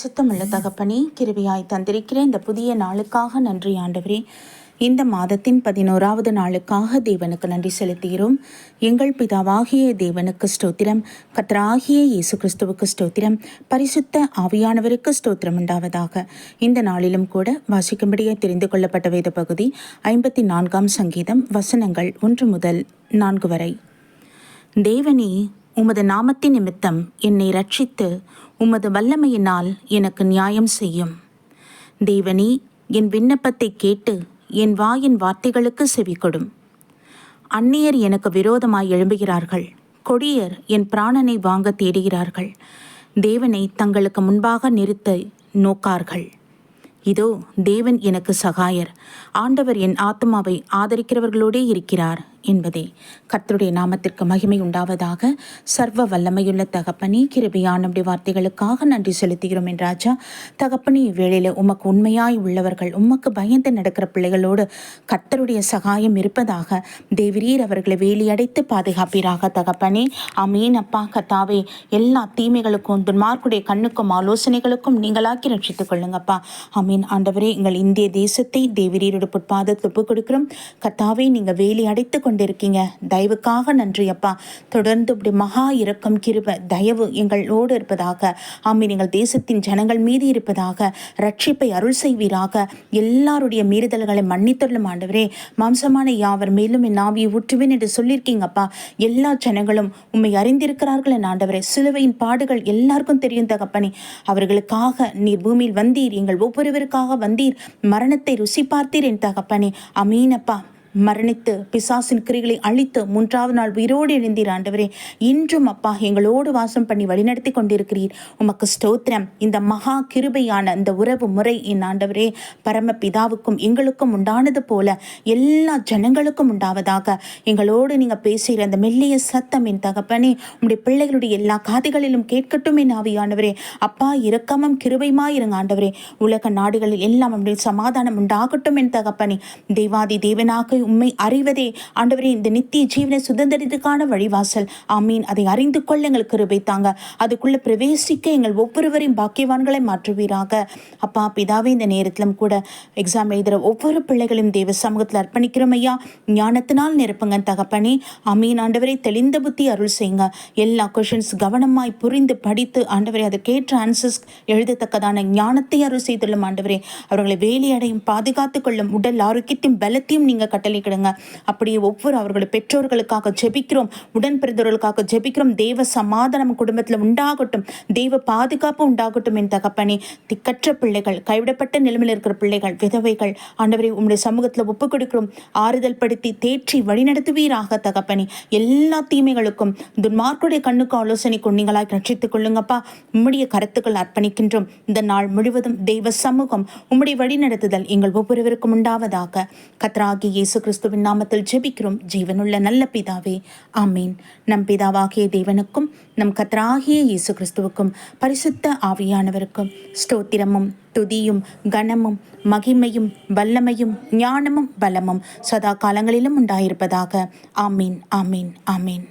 சுத்தமுள்ள தகப்பனே கிருபியாய் தந்திருக்கிற இந்த புதிய நாளுக்காக நன்றி ஆண்டவரே. இந்த மாதத்தின் பதினோராவது நாளுக்காக தேவனுக்கு நன்றி செலுத்துகிறோம். எங்கள் பிதாவாகிய தேவனுக்கு ஸ்தோத்திரம். கத்ராகிய இயேசு கிறிஸ்துவுக்கு ஸ்தோத்திரம். பரிசுத்த ஆவியானவருக்கு ஸ்தோத்திரம் உண்டாவதாக. இந்த நாளிலும் கூட வாசிக்கும்படியே தெரிந்து கொள்ளப்பட்ட வேத பகுதி ஐம்பத்தி நான்காம் சங்கீதம் வசனங்கள் ஒன்று முதல் நான்கு வரை. தேவனே உமது நாமத்தின் நிமித்தம் என்னை ரட்சித்து உமது வல்லமையினால் எனக்கு நியாயம் செய்யும். தேவனே என் விண்ணப்பத்தை கேட்டு என் வாயின் வார்த்தைகளுக்கு செவி கொடும் அந்நியர் எனக்கு விரோதமாய் எழும்புகிறார்கள். கொடியர் என் பிராணனை வாங்க தேடுகிறார்கள். தேவனை தங்களுக்கு முன்பாக நிறுத்த நோக்கார்கள். இதோ தேவன் எனக்கு சகாயர். ஆண்டவர் என் ஆத்மாவை ஆதரிக்கிறவர்களோடே இருக்கிறார். என்பதே. கர்த்தருடைய நாமத்திற்கு மகிமை உண்டாவதாக சர்வ வல்லமையுள்ள தகப்பனி கிருபியானுடைய வார்த்தைகளுக்காக நன்றி செலுத்துகிறோம் என் ராஜா. தகப்பனி இவ்வேளையில் உமக்கு உண்மையாய் உள்ளவர்கள் உமக்கு பயந்து நடக்கிற பிள்ளைகளோடு கர்த்தருடைய சகாயம் இருப்பதாக தேவிரீர் அவர்களை வேலியடைத்து பாதுகாப்பீராக தகப்பனே. அமீன் அப்பா கத்தாவே எல்லா தீமைகளுக்கும் துன்மார்க்குடைய கண்ணுக்கும் ஆலோசனைகளுக்கும் நீங்களாக்கி ரட்சித்துக் கொள்ளுங்கப்பா. அமீன் ஆண்டவரே எங்கள் இந்திய தேசத்தை தேவிரீரோட புட்பாதத்தில் ஒப்புக் கொடுக்கிறோம். கத்தாவே நீங்கள் வேலி அடைத்து கொண்டிருக்கீங்க. தயவுக்காக நன்றி அப்பா. தொடர்ந்து இப்படி மகா இரக்கம் கிருப தயவு எங்களோடு இருப்பதாக ஆமீன் எங்கள் தேசத்தின் ஜனங்கள் மீது இருப்பதாக ரட்சிப்பை அருள் செய்வீராக. எல்லாருடைய மீறுதல்களை மன்னித்தள்ளும் ஆண்டவரே. மாம்சமான யாவர் மேலும் என் ஆவியை ஊற்றுவேன் என்று சொல்லியிருக்கீங்கப்பா எல்லா ஜனங்களும் உண்மை அறிந்திருக்கிறார்கள் என் ஆண்டவரே. சிலுவையின் பாடுகள் எல்லாருக்கும் தெரியும் தகப்பனே. அவர்களுக்காக நீர் பூமியில் வந்தீர். எங்கள் ஒவ்வொருவருக்காக வந்தீர். மரணத்தை ருசி பார்த்தீர் என் தகப்பனே. அமீனப்பா மரணித்து பிசாசின் கிரிகளை அழித்து மூன்றாவது நாள் உயிரோடு எழுந்தீர் ஆண்டவரே. இன்றும் அப்பா எங்களோடு வாசம் பண்ணி வழிநடத்தி கொண்டிருக்கிறீர். உமக்கு ஸ்தோத்திரம். இந்த மகா கிருபையான இந்த உறவு முறை என் ஆண்டவரே. பரம பிதாவுக்கும் எங்களுக்கும் உண்டானது போல எல்லா ஜனங்களுக்கும் உண்டாவதாக. எங்களோடு நீங்கள் பேசுகிற அந்த மெல்லிய சத்தம் என் தகப்பனே. உங்களுடைய பிள்ளைகளுடைய எல்லா காதுகளிலும் கேட்கட்டும் என் ஆவியானவரே. அப்பா இரக்கமும் கிருபையுமாயிருங்க ஆண்டவரே. உலக நாடுகளில் எல்லாம் நம்முடைய சமாதானம் உண்டாகட்டும் என் தகப்பனே. தேவாதி தேவனாக உண்மை அறிவதே. ஆண்டவரே இந்த நித்திய ஜீவனை சுதந்திரத்துக்கான வழிவாசல். ஆமீன். அதை அறிந்து கொள்ள எங்களுக்கு கிருபை தாங்க. அதுக்குள்ளே பிரவேசிக்க எங்கள் ஒவ்வொருவரையும் பாக்கியவான்களை மாற்றுவீராக. அப்பா பிதாவே இந்த நேரத்திலும் கூட எக்ஸாம் எழுதுகிற ஒவ்வொரு பிள்ளைகளையும் தேவ சமூகத்தில் அர்ப்பணிக்கிறோம் ஐயா. ஞானத்தினால் நிரப்புங்க தகப்பனே. அமீன் ஆண்டவரை தெளிந்த புத்தி அருள் செய்யுங்க. எல்லா கொஷின்ஸ் கவனமாய் புரிந்து படித்து ஆண்டவரை அதற்கேற்ற ஆன்சர்ஸ் எழுதத்தக்கதான ஞானத்தை அருள் செய்துள்ள ஆண்டவரே. அவர்களை வேலையடையும் பாதுகாத்து கொள்ளும் உடல் ஆரோக்கியத்தையும் பலத்தையும் நீங்கள் கட்ட பண்ணிக்கிடுங்க அப்படியே ஒவ்வொரு அவர்களுடைய பெற்றோர்களுக்காக ஜெபிக்கிறோம். உடன் பிறந்தவர்களுக்காக ஜெபிக்கிறோம். தேவ சமாதானம் குடும்பத்தில் உண்டாகட்டும். தெய்வ பாதுகாப்பு உண்டாகட்டும் என் தகப்பனே. திக்கற்ற பிள்ளைகள் கைவிடப்பட்ட நிலைமையில் இருக்கிற பிள்ளைகள் விதவைகள் ஆண்டவரை உங்களுடைய சமூகத்தில் ஒப்பு கொடுக்கிறோம். ஆறுதல் படுத்தி தேற்றி வழிநடத்துவீராக தகப்பனே. எல்லா தீமைகளுக்கும் துன்மார்க்குடைய கண்ணுக்கு ஆலோசனைக்கும் நீங்களாக ரட்சித்துக் கொள்ளுங்கப்பா. உம்முடைய கருத்துக்கள் அர்ப்பணிக்கின்றோம். இந்த நாள் முழுவதும் தெய்வ சமூகம் உம்முடைய வழிநடத்துதல் எங்கள் ஒவ்வொருவருக்கும் உண்டாவதாக. கத்ராகி இயேசு கிறிஸ்துவின் நாமத்தில் ஜெபிக்கிறோம். ஜீவனுள்ள நல்ல பிதாவே ஆமீன். நம் பிதாவாகிய தேவனுக்கும் நம் கத்தராகிய இயேசு கிறிஸ்துவுக்கும் பரிசுத்த ஆவியானவருக்கும் ஸ்தோத்திரமும் துதியும் கனமும் மகிமையும் வல்லமையும் ஞானமும் பலமும் சதா காலங்களிலும் உண்டாயிருப்பதாக. ஆமீன் ஆமீன் ஆமீன்.